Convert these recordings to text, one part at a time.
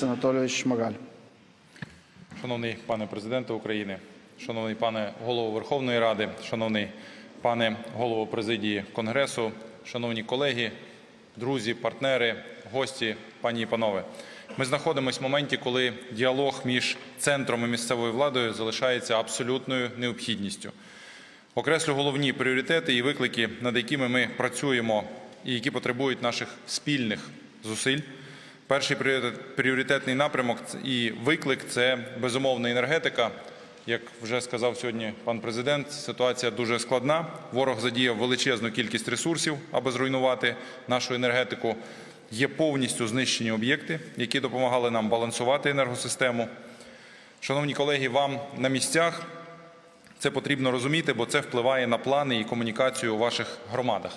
Денис Анатольевич Шмагаль. Шановний пане президенте України, шановний пане голово Верховної Ради, шановний пане голово президії Конгресу, шановні колеги, друзі, партнери, гості, пані і панове. Ми знаходимося в моменті, коли діалог між центром і місцевою владою залишається абсолютною необхідністю. Окреслю головні пріоритети і виклики, над якими ми працюємо і які потребують наших спільних зусиль. Перший пріоритетний напрямок і виклик це безумовна енергетика. Як вже сказав сьогодні пан президент, ситуація дуже складна. Ворог задіяв величезну кількість ресурсів, аби зруйнувати нашу енергетику. Є повністю знищені об'єкти, які допомагали нам балансувати енергосистему. Шановні колеги, вам на місцях це потрібно розуміти, бо це впливає на плани і комунікацію у ваших громадах.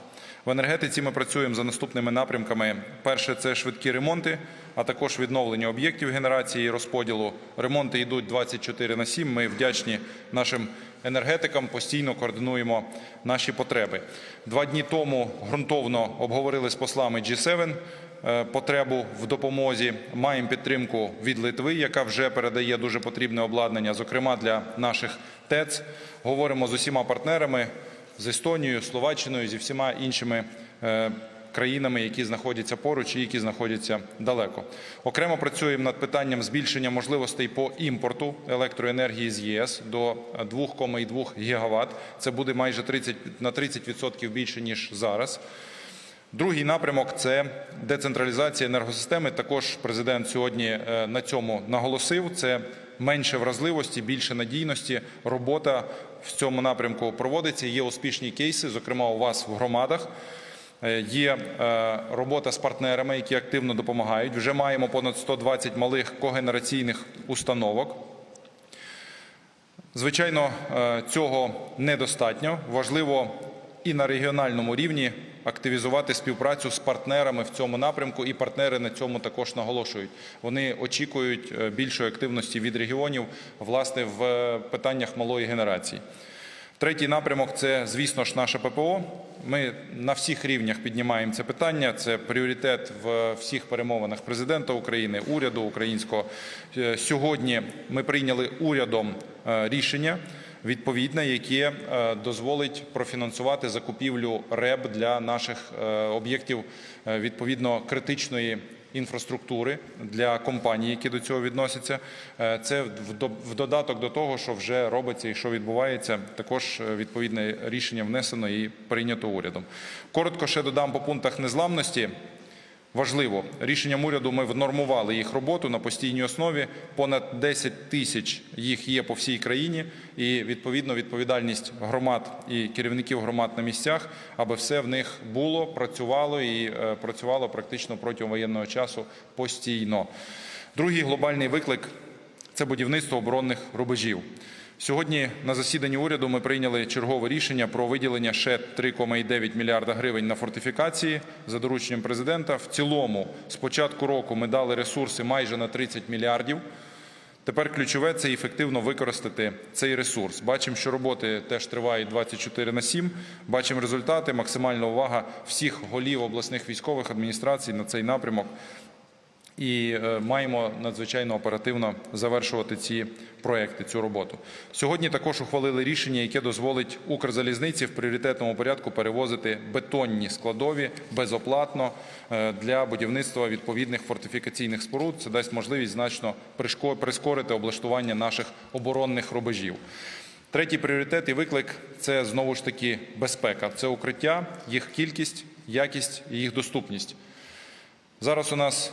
В енергетиці ми працюємо за наступними напрямками. Перше це швидкі ремонти, а також відновлення об'єктів генерації і розподілу. Ремонти йдуть 24 на 7. Ми вдячні нашим енергетикам, постійно координуємо наші потреби. Два дні тому ґрунтовно обговорили з послами G7 е, потребу в допомозі. Маємо підтримку від Литви, яка вже передає дуже потрібне обладнання, зокрема для наших ТЕЦ. Говоримо з усіма партнерами з Естонією, Словаччиною, зі всіма іншими е, країнами, які знаходяться поруч і які знаходяться далеко. Окремо працюємо над питанням збільшення можливостей по імпорту електроенергії з ЄС до 2,2 гігаватт. Це буде майже 30, на 30% більше ніж зараз. Другий напрямок це децентралізація енергосистеми. Також президент сьогодні е, на цьому наголосив. Це менше вразливості, більше надійності. Робота в цьому напрямку проводиться. Є успішні кейси, зокрема у вас в громадах. Е, Є е, робота з партнерами, які активно допомагають. Вже маємо понад 120 малих когенераційних установок. Звичайно, цього недостатньо. Важливо і на регіональному рівні активізувати співпрацю з партнерами в цьому напрямку, і партнери на цьому також наголошують. Вони очікують е, більшої активності від регіонів, власне, в е, питаннях малої генерації. Третій напрямок це, звісно ж, наше ППО. Ми на всіх рівнях піднімаємо це питання. Це пріоритет в всіх перемовинах президента України, уряду українського. Е, Сьогодні ми прийняли урядом рішення відповідне, яке е, дозволить профінансувати закупівлю РЕБ для наших е, об'єктів е, відповідно критичної інфраструктури для компаній, які до цього відносяться. Це в до- в додаток до того, що вже робиться і що відбувається. Також відповідне рішення внесено і прийнято урядом. Коротко ще додам по пунктах незламності. Важливо, рішенням уряду ми внормували їх роботу на постійній основі. Понад 10 тисяч їх є по всій країні, і відповідно відповідальність громад і керівників громад на місцях, аби все в них було, працювало і е, працювало практично протягом воєнного часу постійно. Другий глобальний виклик це будівництво оборонних рубежів. Сьогодні на засіданні уряду ми прийняли чергове рішення про виділення ще 3,9 мільярда гривень на фортифікації за дорученням президента. В цілому, з початку року ми дали ресурси майже на 30 мільярдів. Тепер ключове це ефективно використати цей ресурс. Бачимо, що роботи теж тривають 24 на 7. Бачимо результати. Максимальна увага всіх голів обласних військових адміністрацій на цей напрямок. І е, маємо надзвичайно оперативно завершувати ці проекти, цю роботу. Сьогодні також ухвалили рішення, яке дозволить Укрзалізниці в пріоритетному порядку перевозити бетонні складові безоплатно е, для будівництва відповідних фортифікаційних споруд. Це дасть можливість значно прискорити облаштування наших оборонних рубежів. Третій пріоритет і виклик це знову ж таки безпека. Це укриття, їх кількість, якість і їх доступність. Зараз у нас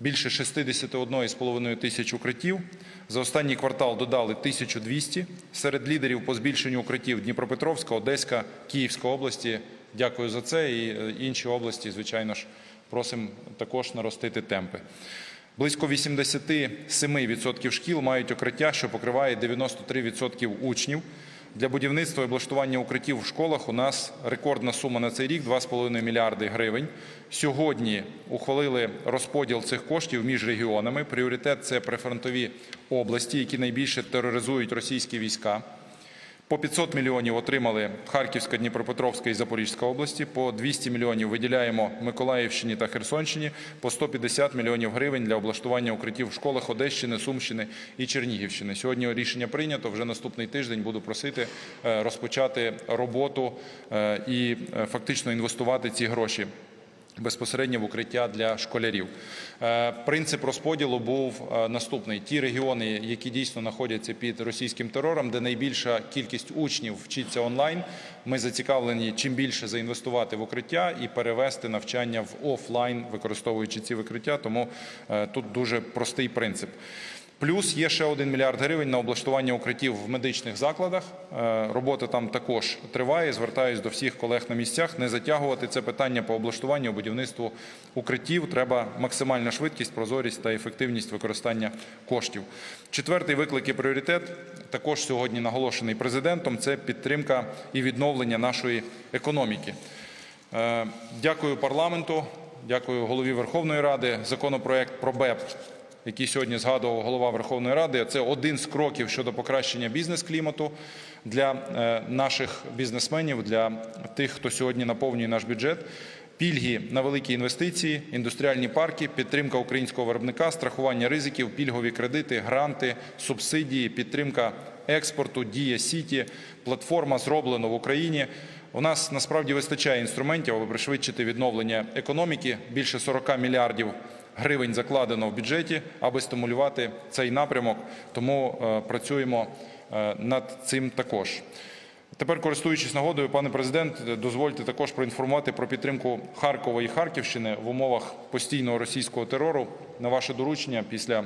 більше 61,5 тисяч укриттів. За останній квартал додали 1200. Серед лідерів по збільшенню укриттів Дніпропетровська, Одеська, Київська області. Дякую за це. І е, інші області, звичайно ж, просимо також наростити темпи. Близько 87% шкіл мають укриття, що покриває 93% учнів. Для будівництва і облаштування укриттів в школах у нас рекордна сума на цей рік 2,5 мільярди гривень. Сьогодні ухвалили розподіл цих коштів між регіонами. Пріоритет це прифронтові області, які найбільше тероризують російські війська. По 500 мільйонів отримали Харківська, Дніпропетровська і Запорізька області. По 200 мільйонів виділяємо Миколаївщині та Херсонщині. По 150 мільйонів гривень для облаштування укриттів в школах Одещини, Сумщини і Чернігівщини. Сьогодні рішення прийнято. Вже наступний тиждень буду просити е, розпочати роботу е, і е, фактично інвестувати ці гроші безпосередньо в укриття для школярів. Е, Принцип розподілу був е, наступний: ті регіони, які дійсно знаходяться під російським терором, де найбільша кількість учнів вчиться онлайн. Ми зацікавлені чим більше заінвестувати в укриття і перевести навчання в офлайн, використовуючи ці викриття. Тому е, тут дуже простий принцип. Плюс є ще 1 мільярд гривень на облаштування укриттів в медичних закладах. Е, Робота там також триває. Звертаюсь до всіх колег на місцях. Не затягувати це питання по облаштуванню, будівництву укриттів. Треба максимальна швидкість, прозорість та ефективність використання коштів. Четвертий виклик і пріоритет також сьогодні наголошений президентом. Це підтримка і відновлення нашої економіки. Е, Дякую парламенту, дякую голові Верховної Ради. Законопроект про БЕП, який сьогодні згадував голова Верховної Ради, це один з кроків щодо покращення бізнес-клімату для е, наших бізнесменів, для тих, хто сьогодні наповнює наш бюджет. Пільги на великі інвестиції, індустріальні парки, підтримка українського виробника, страхування ризиків, пільгові кредити, гранти, субсидії, підтримка експорту, дія сіті, платформа зроблено в Україні. У нас насправді вистачає інструментів, аби пришвидшити відновлення економіки. Більше 40 мільярдів гривень закладено в бюджеті, аби стимулювати цей напрямок. Тому е, працюємо е, над цим також. Тепер, користуючись нагодою, пане президент, дозвольте також проінформувати про підтримку Харкова і Харківщини в умовах постійного російського терору. На ваше доручення після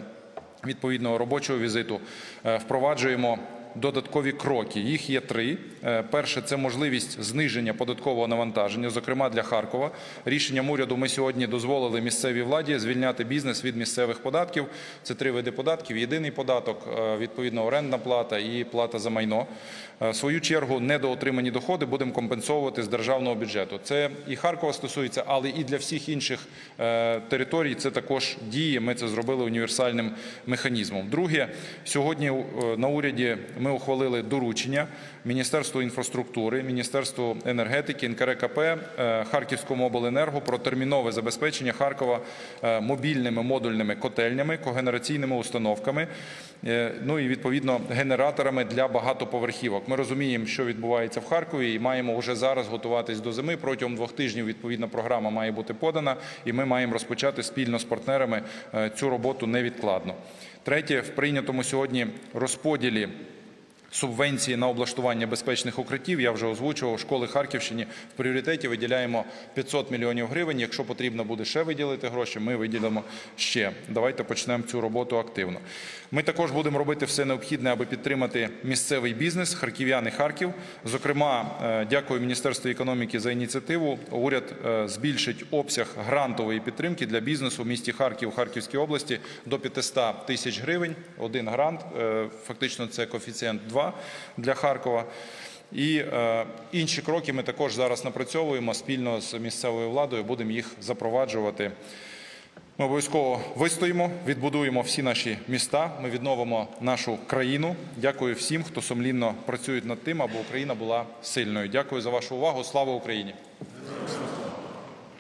відповідного робочого візиту е, впроваджуємо додаткові кроки. Їх є три. Е, Перше це можливість зниження податкового навантаження, зокрема для Харкова. Рішенням уряду ми сьогодні дозволили місцевій владі звільняти бізнес від місцевих податків. Це три види податків: єдиний податок, е, відповідно орендна плата і плата за майно. Е, В свою чергу недоотримані доходи будемо компенсовувати з державного бюджету. Це і Харкова стосується, але і для всіх інших територій це також діє. Ми це зробили універсальним механізмом. Друге, сьогодні на уряді ми ухвалили доручення Міністерству інфраструктури, Міністерству енергетики, НКРКП, е, Харківському обленерго про термінове забезпечення Харкова е, мобільними модульними котельнями, когенераційними установками, е, ну і відповідно генераторами для багатоповерхівок. Ми розуміємо, що відбувається в Харкові, і маємо вже зараз готуватись до зими. Протягом двох тижнів відповідна програма має бути подана, і ми маємо розпочати спільно з партнерами цю роботу невідкладно. Третє, в прийнятому сьогодні розподілі субвенції на облаштування безпечних укриттів. Я вже озвучував школи Харківщині. В пріоритеті виділяємо 500 мільйонів гривень. Якщо потрібно буде ще виділити гроші, ми виділимо ще. Давайте почнемо цю роботу активно. Ми також будемо робити все необхідне, аби підтримати місцевий бізнес, харків'ян і Харків. Зокрема, е, дякую Міністерству економіки за ініціативу. Уряд е, збільшить обсяг грантової підтримки для бізнесу в місті Харків, Харківській області до 500 тисяч гривень. Один грант, е, фактично це коефіцієнт 2 для Харкова. І е, інші кроки ми також зараз напрацьовуємо спільно з місцевою владою. Будемо їх запроваджувати. Ми обов'язково вистоїмо, відбудуємо всі наші міста. Ми відновимо нашу країну. Дякую всім, хто сумлінно працює над тим, аби Україна була сильною. Дякую за вашу увагу. Слава Україні!